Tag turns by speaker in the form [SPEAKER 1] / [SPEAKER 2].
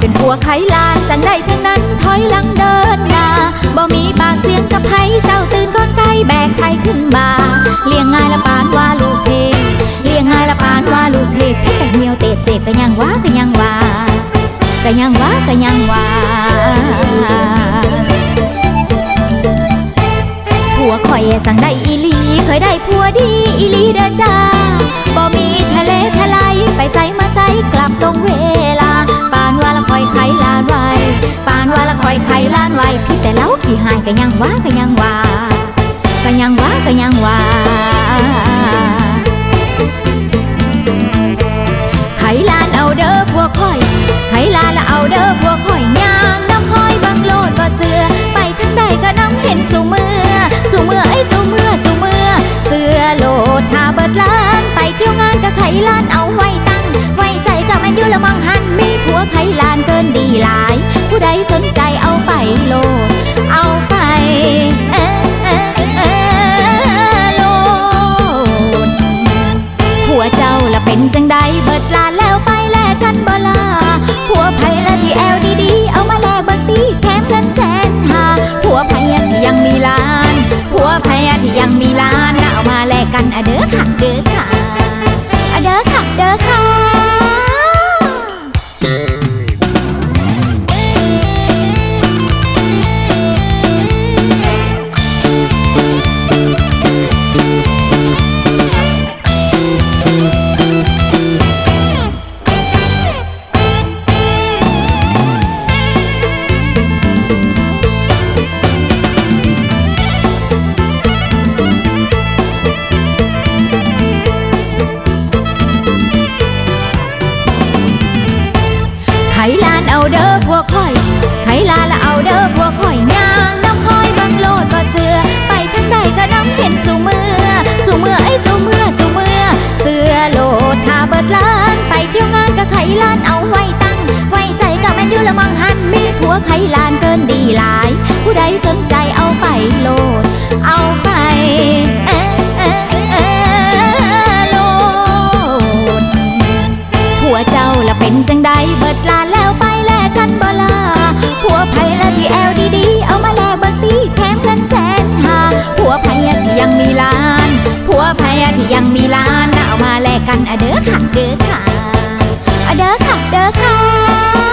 [SPEAKER 1] เป็นผัวไขลานสั่งได้ทั้งนั้นถอยหลังเดินหน้าบ่มีปากเสียงกับไผเศร้าตื่นก่อนไก่แบกไข่ขึ้นบ่าเลี้ยงง่ายละปานว่าลูกเทพเลี้ยงง่ายละปานว่าลูกเทพแค่เหี่ยวเตบเสพก็ยังว่าก็ยังว่าก็ยังว่าก็ยังว่าผัวข่อยสั่งได้อีลีเคยได้ผัวดีอีลีเด้อจ้าบ่มีทะเลทลายไปใส่มาใส่กลับ อยไขลานไว้พี่แต่เล้าขี้หายก็ยังว่าก็ยังว่าก็ยังว่าก็ยังว่าไขลานเอาเด้อพวกข่อยไขลานละเอาเด้อพวกข่อยย่างน้ำห้อยบังโลดบ่เสือไปทางใดก็น้ำเห็นสู่มือสู่มือไอ้สู่มือสู่มือเสือโลดทาเบิดล้านไปเที่ยวงานก็ไขลานเอาไว้ตั้งไว้ใส่กับแมันอยูละมังหันมีผัวไขลาน ใดสนใจเอาไปโลด เอาไปเออเออเออโลด ผัวเจ้าละเป็นจังใดเบิดลาแล้วไปแลกกันบ่ลาผัวไผละที่แอลดีๆเอามาแลกเบิดตีแถมเงินแสนหาผัวไผอะที่ยังมีล้าน ผัวไผอะที่ยังมีล้านน่ะเอามาแลกกันอะเด้อค่ะเด้อค่ะอะเด้อค่ะเด้อค่ะ ลานเอาไว้ตั้ง ไว้ใส่กับแมนยูละมังหันมีผัวไขลานเกินดีหลาย ผู้ใดสนใจเอาไปโลด เอาไปเออเออเออโลด ผัวเจ้าละเป็นจังใดเบิดลานแล้วไปแลกกันบ่ลาผัวไผละที่แอลดีๆเอามาแลกเบิดตีแถมเงินแสนหาผัวไผอะที่ยังมีลาน ผัวไผอะที่ยังมีลานเอามาแลกกันอะเด้อค่ะเด้อค่ะ เด้อค่ะ เด้อค่ะ